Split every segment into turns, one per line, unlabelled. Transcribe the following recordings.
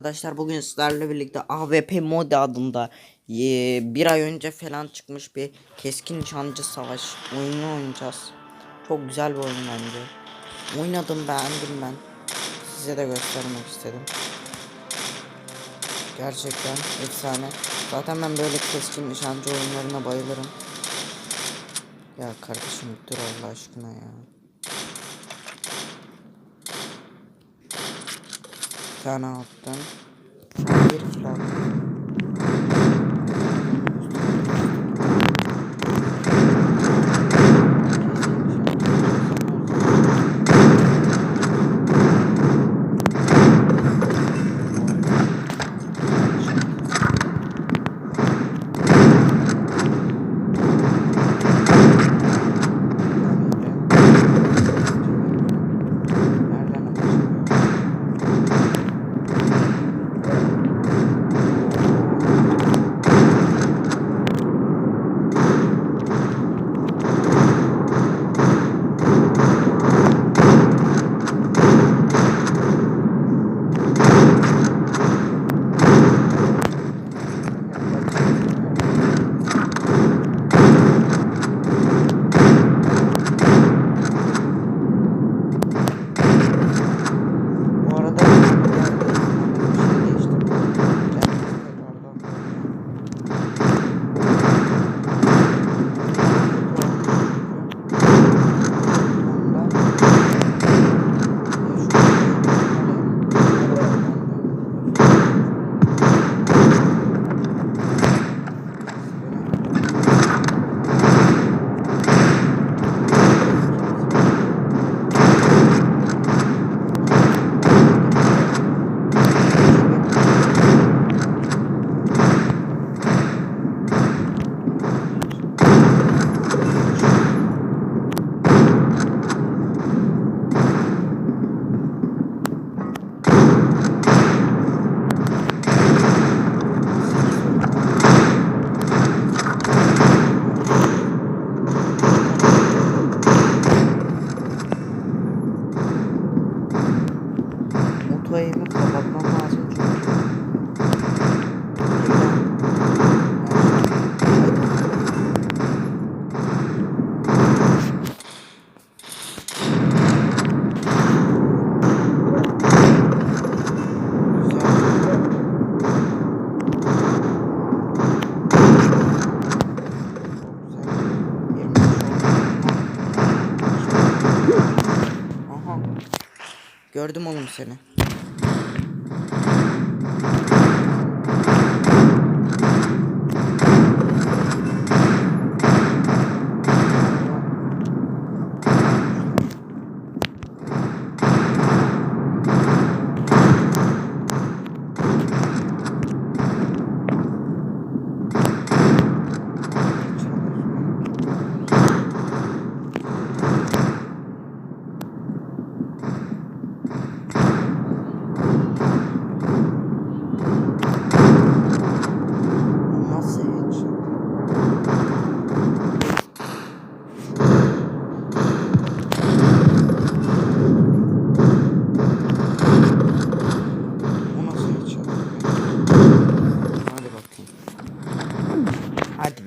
Arkadaşlar bugün sizlerle birlikte AWP Mode adında e, bir ay önce falan çıkmış bir keskin nişancı savaş oyunu oynayacağız. Çok güzel bir oyun bence. Oynadım beğendim ben. Size de göstermek istedim. Gerçekten efsane. Zaten ben böyle keskin nişancı oyunlarına bayılırım. Ya kardeşim dur Allah aşkına ya. Bir tane attım. Bir kill Gördüm oğlum seni. Nasıl hiç? Bu nasıl hiç? Hadi bakayım. Hadi be. Yeniyoruz hadi. Daha hadi. Tamam, 17'ye doğru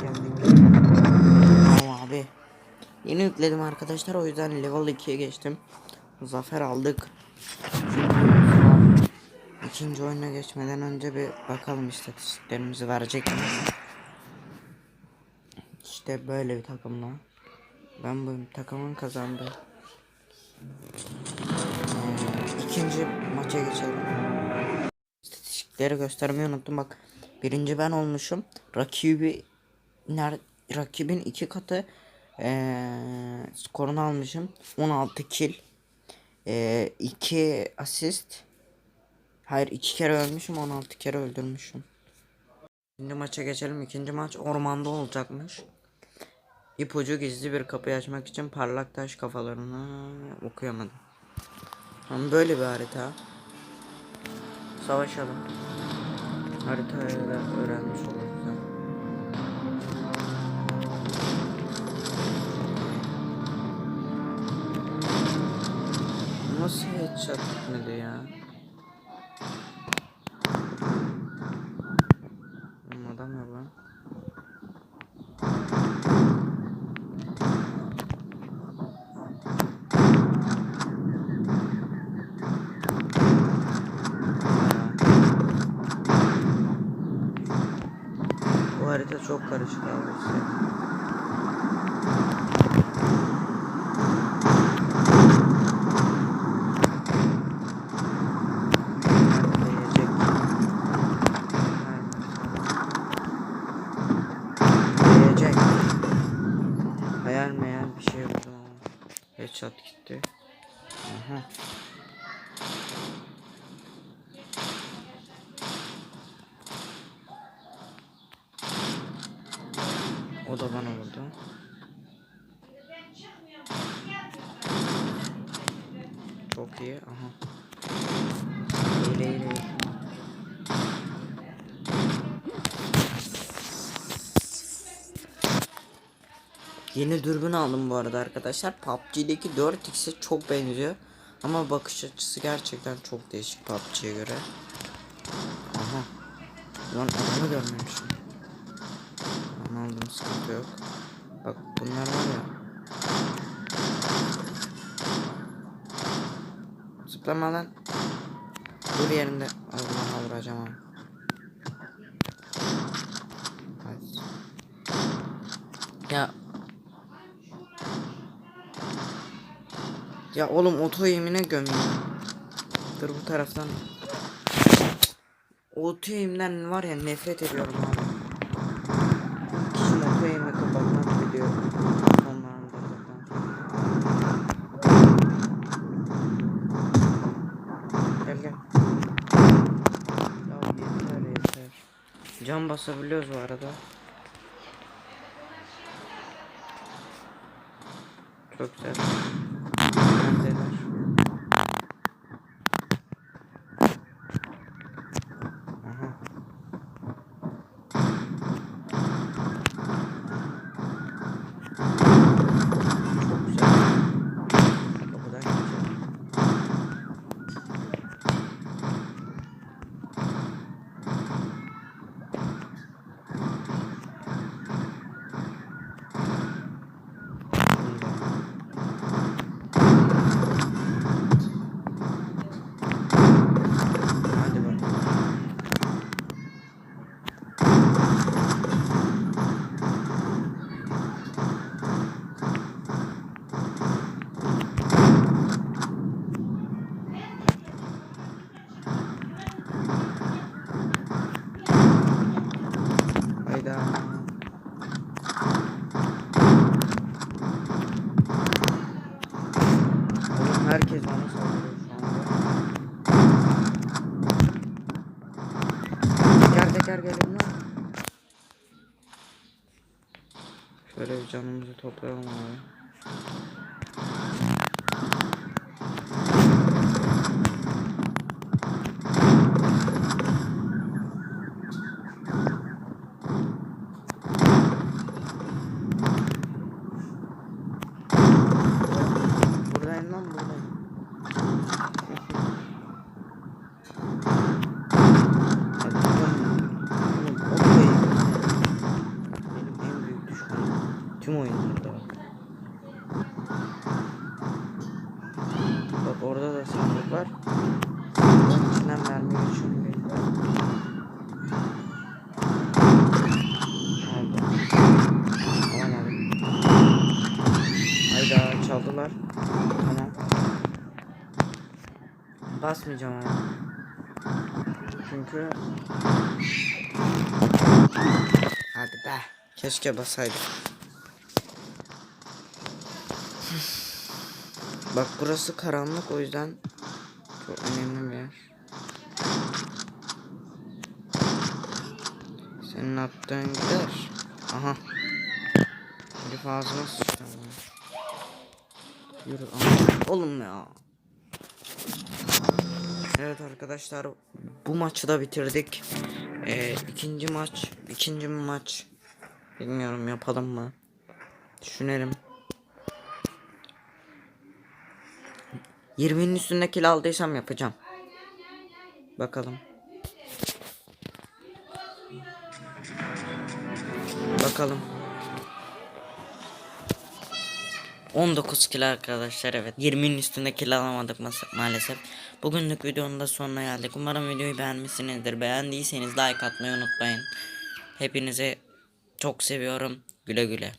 geldik. Tamam abi. Yeni yükledim arkadaşlar o yüzden level 2'ye geçtim. Zafer aldık. İkinci oyuna geçmeden önce bir bakalım istatistiklerimizi verecek mi? İşte böyle bir takımla. Ben bu takımın kazandı. Ee, ikinci maça geçelim. İstatistikleri göstermeyi unuttum bak. Birinci ben olmuşum. Rakibi ner, rakibin iki katı ee, skorunu almışım. 16 kill. 2 asist. Hayır iki kere ölmüşüm 16 kere öldürmüşüm. Şimdi maça geçelim. İkinci maç ormanda olacakmış. İpucu gizli bir kapıyı açmak için parlak taş kafalarını okuyamadım. Tamam böyle bir harita. Savaşalım. Haritayı da öğrenmiş oluruz. ha. Nasıl headshot gitmedi ya? Oğlum adam yok lan. Bu harita çok karışık abi. Değecek. Değecek. Hayal meyal bir şey oldu ama. Headshot gitti. Aha. O da bana vurdu. Çok iyi. Aha. İyi iyi. Yeni dürbün aldım bu arada arkadaşlar. PUBG'deki 4x'e çok benziyor. Ama bakış açısı gerçekten çok değişik PUBG'ye göre. Aha. Lan adamı görmemişim. Sıkıntı yok. Bak bunlar var ya. Zıplama lan. Dur yerinde. Allah vuracağım ama. Ya. Ya oğlum oto yemine gömeyim. Dur bu taraftan. Oto yemden var ya nefret ediyorum abi. Can basabiliyoruz bu arada. Çok güzel. Benzeler. Aha. Çok güzel. Kapıdan geçelim. Hadi bakalım. Hayda. Oğlum herkes bana saldırıyor şu anda. Teker teker gelin lan. Şöyle bir canımızı toplayalım abi. Hayda çaldılar. Tamam. Basmayacağım ama. Çünkü Hadi be. Keşke basaydım. Bak burası karanlık o yüzden çok önemli bir yer. Senin attığın gider. Aha. Herif ağzına sıçtı. Yürü. Oğlum ya. Evet arkadaşlar bu maçı da bitirdik. Ee, ikinci maç, ikinci maç. Bilmiyorum yapalım mı? Düşünelim. 20'nin üstünde kill aldıysam yapacağım. Bakalım. Bakalım. 19 kilo arkadaşlar evet. 20'nin üstünde kilo alamadık mas- maalesef. Bugünlük videonun da sonuna geldik. Umarım videoyu beğenmişsinizdir. Beğendiyseniz like atmayı unutmayın. Hepinizi çok seviyorum. Güle güle.